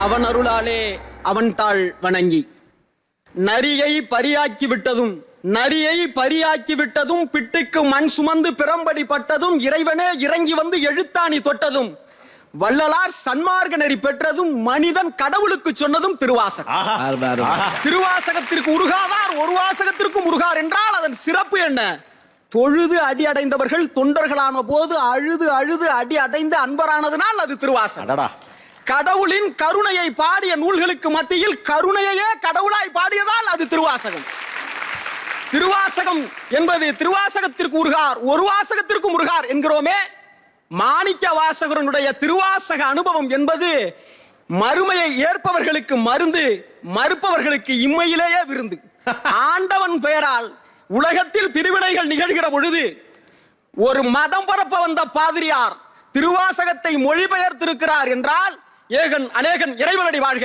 அவன் அருளாலே அவன் தாள் வணங்கி. நரியை பரியாக்கி விட்டதும் நரியை பரியாக்கி விட்டதும் பிட்டுக்கு மண் சுமந்து பிறம்படி பட்டதும் இறைவனே இறங்கி வந்து எழுத்தாணி தொட்டதும் வள்ளலார் சன்மார்க்க நெறி பெற்றதும் மனிதன் கடவுளுக்கு சொன்னதும் திருவாசகம். திருவாசகத்திற்கு உருகாதார் ஒரு வாசகத்திற்கும் உருகார் என்றால் அதன் சிறப்பு என்ன? தொழுது அடி அடைந்தவர்கள் தொண்டர்களான போது அழுது அழுது அடி அடைந்து அன்பரானதுனால் அது திருவாசகம். அடடா. கடவுளின் கருணையை பாடிய நூல்களுக்கு மத்தியில் கருணையையே கடவுளாய் பாடியதால் அது திருவாசகம். திருவாசகம் என்பது திருவாசகத்திற்கு உருகார் ஒரு வாசகத்திற்கு முருகார் என்கிறோமே. மாணிக்க வாசகரனுடைய திருவாசக அனுபவம் என்பது மறுமையை ஏற்பவர்களுக்கு மருந்து மறுப்பவர்களுக்கு இம்மையிலேயே விருந்து. ஆண்டவன் பெயரால் உலகத்தில் பிரிவினைகள் நிகழ்கிற பொழுது ஒரு மதம் பரப்ப வந்த பாதிரியார் திருவாசகத்தை மொழிபெயர்த்திருக்கிறார் என்றால் ஏகன் அநேகன் இறைவனடி வாழ்க.